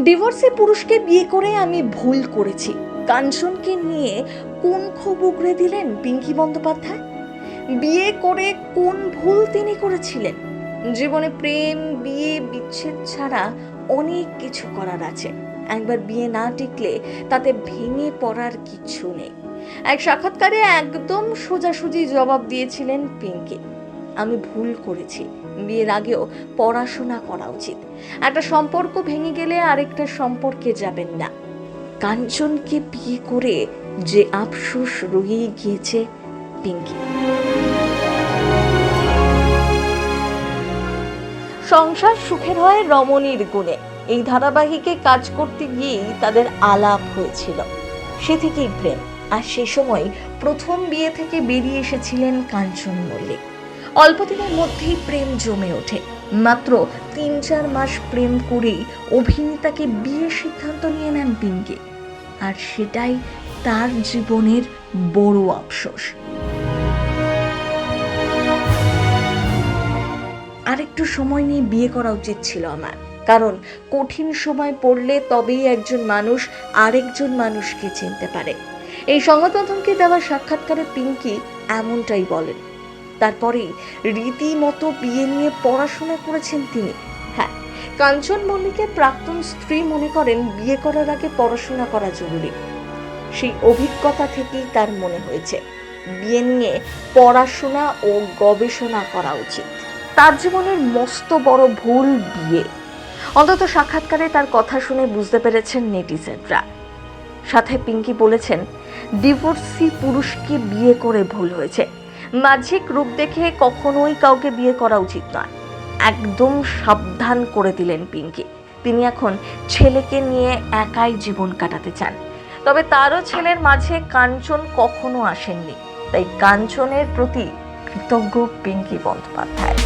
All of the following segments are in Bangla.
ডিভোর্সে পুরুষকে বিয়ে করে আমি ভুল করেছি। কাঞ্চনকে নিয়ে কোন ক্ষোভ উগড়ে দিলেন পিঙ্কি বন্দ্যোপাধ্যায়? বিয়ে করে কোন ভুল তিনি করেছিলেন? জীবনে প্রেম, বিয়ে, বিচ্ছেদ ছাড়া অনেক কিছু করার আছে। একবার বিয়ে না টিকলে তাতে ভেঙে পড়ার কিছু নেই। এক সাক্ষাৎকারে একদম সোজাসুজি জবাব দিয়েছিলেন পিঙ্কি। আমি ভুল করেছি। বিয়ের আগেও পড়াশোনা করা উচিত। একটা সম্পর্ক ভেঙে গেলে আরেকটা সম্পর্কে যাবেন না। কাঞ্চনকে বিয়ে করে যে আফসোস রয়ে গিয়েছে পিঙ্কি। সংসার সুখের হয় রমণীর গুণে। এই ধারাবাহিকে কাজ করতে গিয়েই তাদের আলাপ হয়েছিল। সে থেকেই প্রেম। আর সে সময় প্রথম বিয়ে থেকে বেরিয়ে এসেছিলেন কাঞ্চন মল্লিক। অল্প দিনের মধ্যেই প্রেম জমে ওঠে। মাত্র তিন চার মাস প্রেম করেই অভিনেতাকে বিয়ের সিদ্ধান্ত নিয়ে নেন পিঙ্কি। আর সেটাই তার জীবনের বড় আফসোস। আরেকটু সময় নিয়ে বিয়ে করা উচিত ছিল আমার। কারণ কঠিন সময় পড়লে তবেই একজন মানুষ আরেকজন মানুষকে চিনতে পারে। এই সংবাদ মাধ্যমকে দেওয়া সাক্ষাৎকারে পিঙ্কি এমনটাই বলেন। তারপরেই রীতিমতো বিয়ে নিয়ে পড়াশোনা করেছেন তিনি। হ্যাঁ কাঞ্চন মল্লিকের প্রাক্তন স্ত্রী মনে করেন বিয়ে করার আগে পড়াশোনা করা জরুরি। সেই অভিজ্ঞতা থেকেই তার মনে হয়েছে, বিয়ে নিয়ে পড়াশোনা ও গবেষণা করা উচিত। তার জীবনের মস্ত বড় ভুল বিয়ে। অন্তত সাক্ষাৎকারে তার কথা শুনে বুঝতে পেরেছেন নেটিজেনরা। সাথে পিঙ্কি বলেছেন, ডিভোর্সি পুরুষকে বিয়ে করে ভুল হয়েছে। বাহ্যিক রূপ দেখে কখনোই কাউকে বিয়ে করা উচিত নয়। একদম সাবধান করে দিলেন পিঙ্কি। তিনি এখন ছেলেকে নিয়ে একাই জীবন কাটাতে চান। তবে তারও ছেলের মাঝে কাঞ্চন কখনো আসেননি। তাই কাঞ্চনের প্রতি কৃতজ্ঞ পিঙ্কি বন্দ্যোপাধ্যায়।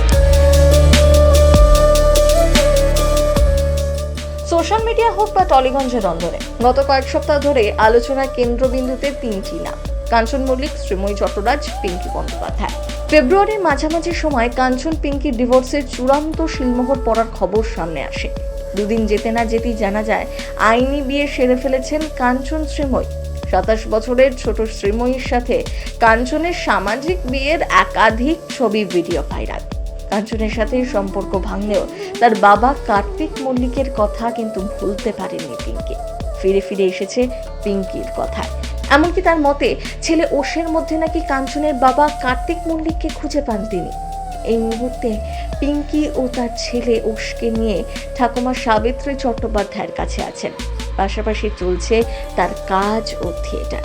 সোশ্যাল মিডিয়া হোক বা টলিগঞ্জের অন্দরে, গত কয়েক সপ্তাহ ধরে আলোচনার কেন্দ্রবিন্দুতে তিনটি নাম। কাঞ্চন মল্লিক, শ্রীময়ী চট্টরাজ, পিঙ্কি বন্দ্যোপাধ্যায়। ফেব্রুয়ারির মাঝামাঝি সময় কাঞ্চন, পিঙ্কি ডিভোর্সের চূড়ান্ত শিলমোহর পড়ার খবর সামনে আসে। দুদিন যেতে না যেতেই জানা যায়, আইনি বিয়ে সেরে ফেলেছেন কাঞ্চন শ্রীময়ী। সাতাশ বছরের ছোট শ্রীময়ীর সাথে কাঞ্চনের সামাজিক বিয়ের একাধিক ছবি ভিডিও ভাইরাল। কাঞ্চনের সাথে সম্পর্ক ভাঙলেও তার বাবা কার্তিক মল্লিকের কথা কিন্তু ভুলতে পারেননি পিঙ্কি। ফিরে ফিরে এসেছে পিঙ্কির কথায়। এমনকি তার মতে, ছেলে ওষের মধ্যে নাকি কাঞ্চনের বাবা কার্তিক মল্লিককে খুঁজে পান তিনি। এই মুহূর্তে পিঙ্কি ও তার ছেলে ওষকে নিয়ে ঠাকুমা সাবিত্রী চট্টোপাধ্যায়ের কাছে আছেন। পাশাপাশি চলছে তার কাজ ও থিয়েটার।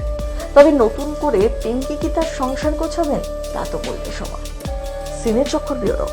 তবে নতুন করে পিঙ্কি কি তার সংসার গোছাবেন? তা তো বলতে সময়। সিনে চক্কর ব্যুরো।